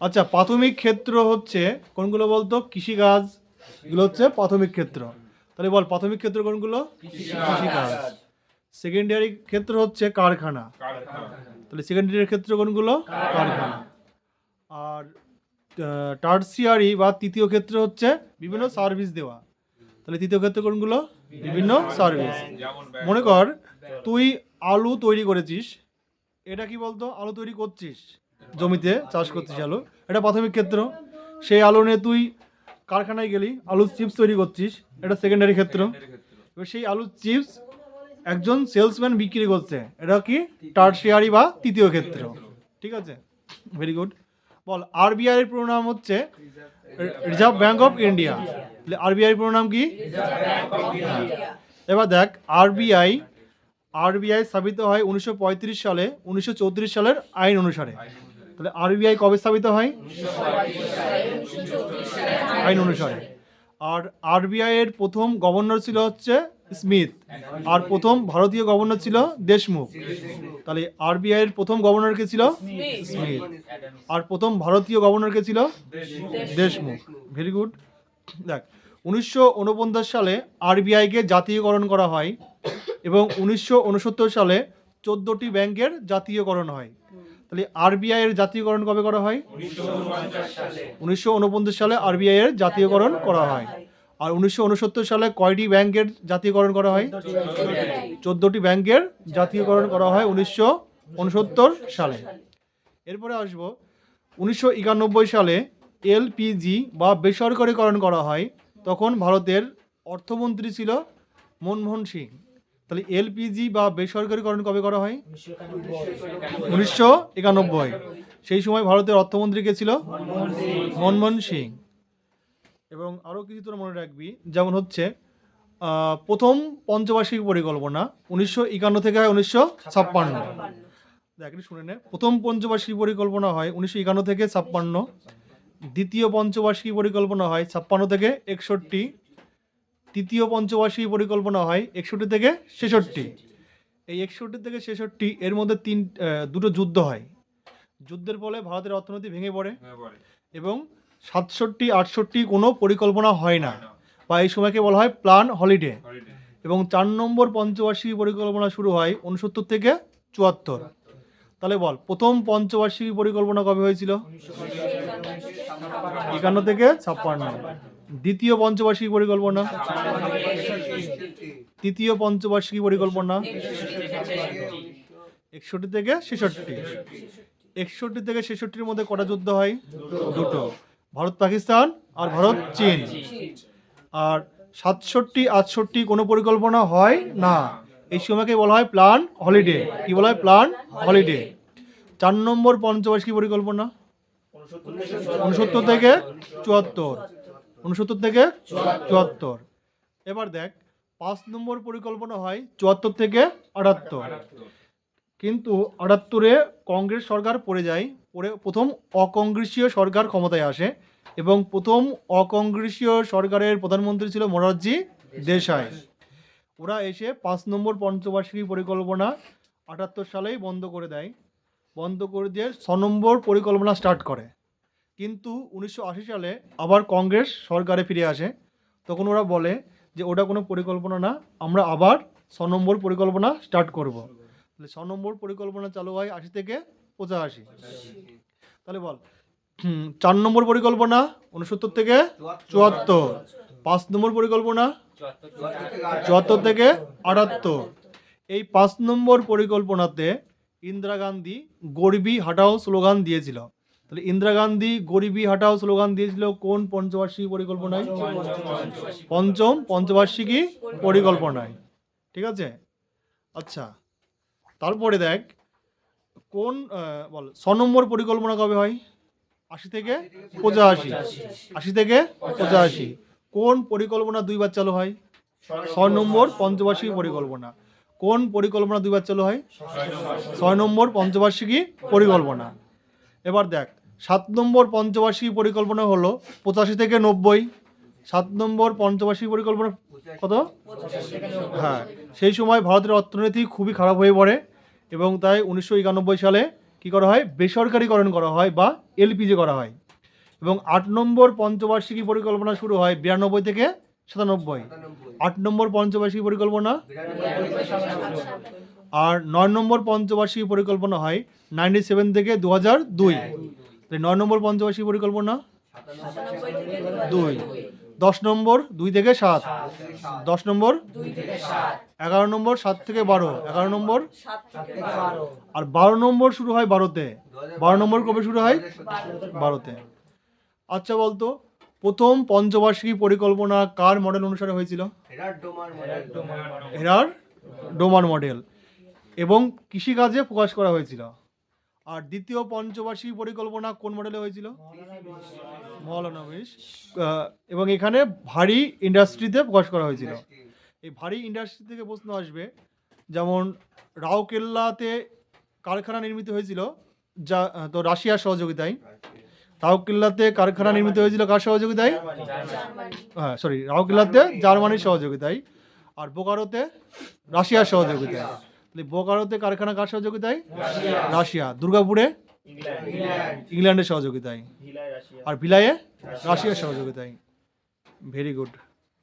আচ্ছা প্রাথমিক ক্ষেত্র হচ্ছে কোনগুলো বলতো? কৃষিকাজ। এগুলো হচ্ছে প্রাথমিক ক্ষেত্র। তাহলে বল প্রাথমিক ক্ষেত্র কোনগুলো? কৃষিকাজ। সেকেন্ডারি ক্ষেত্র হচ্ছে কারখানা। তাহলে সেকেন্ডারি ক্ষেত্র কোনগুলো? কারখানা। আর টার্সিয়ারি বা তৃতীয় ক্ষেত্র হচ্ছে বিভিন্ন সার্ভিস দেওয়া। তাহলে তৃতীয় ক্ষেত্র কোনগুলো? বিভিন্ন সার্ভিস মনে কর তুই আলু তৈরি করেছিস। এটা কি বলতো? আলু তৈরি করছিস। জমিতে চাষ করছিস আলু। এটা প্রাথমিক ক্ষেত্র। সেই আলু নিয়ে তুই কারখানায় গেলি আলু চিপস তৈরি করছিস, এটা সেকেন্ডারি ক্ষেত্র। এবার সেই আলু চিপস একজন সেলসম্যান বিক্রি করছে, এটা কি টার্সিয়ারি বা তৃতীয় ক্ষেত্র। ঠিক আছে? ভেরি গুড বল আরবিআই এর পুরো নাম হচ্ছে Reserve Bank of India RBI পুরো নাম কি। এবার দেখ আরবিআই আরবিআই স্থাপিত হয় উনিশশো পঁয়ত্রিশ সালে, উনিশশো চৌত্রিশ সালের আইন অনুসারে। তাহলে আরবিআই কবে স্থাপিত হয়? আইন অনুসারে। আর আরবিআই এর প্রথম গভর্নর ছিল হচ্ছে স্মিথ। আর প্রথম ভারতীয় গভর্নর ছিল দেশমুখ। তাহলে আরবিআই এর প্রথম গভর্নর কে ছিল? স্মিথ। আর প্রথম ভারতীয় গভর্নর কে ছিল? দেশমুখ। ভেরি গুড দেখ, উনিশশো উনপঞ্চাশ সালে আরবিআইকে জাতীয়করণ করা হয় এবং উনিশশো উনসত্তর সালে চোদ্দোটি ব্যাংকের জাতীয়করণ হয়। তাহলে আরবিআই এর জাতীয়করণ কবে করা হয়? উনিশশো উনপঞ্চাশ সালে আরবিআই এর জাতীয়করণ করা হয়। আর উনিশশো উনসত্তর সালে কয়টি ব্যাংকের জাতীয়করণ করা হয়? চোদ্দোটি ব্যাংকের জাতীয়করণ করা হয় উনিশশো উনসত্তর সালে। এরপরে আসব, উনিশশো একানব্বই সালে এলপিজি বা বেসরকারীকরণ করা হয়। তখন ভারতের অর্থমন্ত্রী ছিল মনমোহন সিং। তাহলে এলপিজি বা বেসরকারীকরণ কবে করা হয়? উনিশশো একানব্বই। সেই সময় ভারতের অর্থমন্ত্রী কে ছিল? মনমোহন সিং। এবং আরও কিছু তোরা মনে রাখবি যেমন হচ্ছে প্রথম পঞ্চবার্ষিক পরিকল্পনা উনিশশো একান্ন থেকে হয় উনিশশো ছাপ্পান্ন। দেখ শুনে নে। প্রথম পঞ্চবার্ষিক পরিকল্পনা হয় উনিশশো একান্ন থেকে ছাপ্পান্ন। দ্বিতীয় পঞ্চবার্ষিক পরিকল্পনা হয় ছাপ্পান্ন থেকে একষট্টি। তৃতীয় পঞ্চবার্ষিক পরিকল্পনা হয় একষট্টি থেকে ছেষট্টি। এই একষট্টি থেকে ছেষট্টি এর মধ্যে তিন দুটো যুদ্ধ হয়। যুদ্ধের ফলে ভারতের অর্থনীতি ভেঙে পড়ে এবং সাতষট্টি আটষট্টি কোনো পরিকল্পনা হয় না বা এই সময়কে বলা হয় প্ল্যান হলিডে। এবং চার নম্বর পঞ্চবার্ষিকী পরিকল্পনা শুরু হয় উনসত্তর থেকে চুয়াত্তর। তাহলে বল প্রথম পঞ্চবার্ষিকী পরিকল্পনা কবে হয়েছিল? একান্ন থেকে ছাপ্পান্ন। দ্বিতীয় পঞ্চবার্ষিকী পরিকল্পনা। তৃতীয় পঞ্চবার্ষিকী পরিকল্পনা। একষট্টি থেকে ছেষট্টি। একষট্টি থেকে ছেষট্টির মধ্যে কটা যুদ্ধ হয়? দুটো। ভারত, পাকিস্তান আর ভারত, চীন। আর সাতষট্টি, আটষট্টি কোনো পরিকল্পনা হয় না। এই সময়কে বলা হয় প্ল্যান হলিডে। কি বলা হয়? Plan holiday. চার নম্বর পঞ্চবার্ষিকী পরিকল্পনা। উনসত্তর থেকে চুয়াত্তর। উনসত্তর থেকে চুয়াত্তর। এবার দেখ, পাঁচ নম্বর পরিকল্পনা হয় চুয়াত্তর থেকে আটাত্তর। কিন্তু আটাত্তরে কংগ্রেস সরকার পড়ে যায় পরে প্রথম অকংগ্রেসীয় সরকার ক্ষমতায় আসে এবং প্রথম অকংগ্রেসীয় সরকারের প্রধানমন্ত্রী ছিল মোরারজি দেশাই। ওরা এসে পাঁচ নম্বর পঞ্চবার্ষিকী পরিকল্পনা আটাত্তর সালেই বন্ধ করে দেয়। বন্ধ করে দিয়ে ছ নম্বর পরিকল্পনা স্টার্ট করে। কিন্তু উনিশশো আশি সালে আবার কংগ্রেস সরকারে ফিরে আসে। তখন ওরা বলে যে, ওটা কোনো পরিকল্পনা না, আমরা আবার ছ নম্বর পরিকল্পনা স্টার্ট করব। তাহলে ছ নম্বর পরিকল্পনা চালু হয় আশি থেকে পঁচাশি। তাহলে বল চার নম্বর পরিকল্পনা উনসত্তর থেকে চুয়াত্তর। পাঁচ নম্বর পরিকল্পনা চুয়াত্তর থেকে আটাত্তর। এই পাঁচ নম্বর পরিকল্পনাতে ইন্দিরা গান্ধী গরিবি হাটাও স্লোগান দিয়েছিল। তাহলে ইন্দিরা গান্ধী গরিবী হাটাও স্লোগান দিয়েছিল, কোন পঞ্চবার্ষিকী পরিকল্পনায়? পঞ্চম পঞ্চবার্ষিকী পরিকল্পনায়। ঠিক আছে? আচ্ছা তারপরে দেখ, কোন বল, ছ নম্বর পরিকল্পনা কবে হয়? আশি থেকে পঁচাশি। আশি থেকে পঁচাশি। কোন পরিকল্পনা দুইবার চালু হয়? ছয় নম্বর পঞ্চবার্ষিকী পরিকল্পনা। কোন পরিকল্পনা দুইবার চালু হয়? ছয় নম্বর পঞ্চবার্ষিকী পরিকল্পনা। এবার দেখ সাত নম্বর পঞ্চবার্ষিকী পরিকল্পনা হলো পঁচাশি থেকে নব্বই। সাত নম্বর পঞ্চবার্ষিকী পরিকল্পনা কত? হ্যাঁ সেই সময় ভারতের অর্থনীতি খুবই খারাপ হয়ে পড়ে এবং তাই উনিশশো একানব্বই সালে কি করা হয়? বেসরকারিকরণ করা হয় বা এলপিজি করা হয়। এবং আট নম্বর পঞ্চবার্ষিকী পরিকল্পনা শুরু হয় বিরানব্বই থেকে সাতানব্বই। আট নম্বর পঞ্চবার্ষিকী পরিকল্পনা? আর নয় নম্বর পঞ্চবার্ষিকী পরিকল্পনা হয় নাইনটি সেভেন থেকে দু হাজার দুই। নয় নম্বর পঞ্চবার্ষিকী পরিকল্পনা? দুই। দশ নম্বর, দুই থেকে সাত। দশ নম্বর? এগারো নম্বর, সাত থেকে বারো। এগারো নম্বর? আর বারো নম্বর শুরু হয় বারোতে। বারো নম্বর কবে শুরু হয়? বারোতে। আচ্ছা বলতো, প্রথম পঞ্চবার্ষিকী পরিকল্পনা কার মডেল অনুসারে হয়েছিল? এরার ডোমার মডেল এবং কৃষিকাজে প্রকাশ করা হয়েছিল। আর দ্বিতীয় পঞ্চবার্ষিকী পরিকল্পনা কোন মডেলে হয়েছিল? মহলানবিশ। এবং এখানে ভারী ইন্ডাস্ট্রিতে প্রকাশ করা হয়েছিল। এই ভারী ইন্ডাস্ট্রি থেকে প্রশ্ন আসবে, যেমন রাউকেল্লাতে কারখানা নির্মিত হয়েছিল, যা, তো রাশিয়ার সহযোগিতায়। রাউকেল্লাতে কারখানা নির্মিত হয়েছিল কার সহযোগিতায়? হ্যাঁ সরি রাউকেল্লাতে জার্মানির সহযোগিতায়। আর বোকারোতে রাশিয়ার সহযোগিতায়। তাহলে বোকারোতে কারখানা কার সহযোগিতায়? রাশিয়া। দুর্গাপুরে? ইংল্যান্ডের সহযোগিতায়। আর ভিলায়ে রাশিয়ার সহযোগিতায়। Very good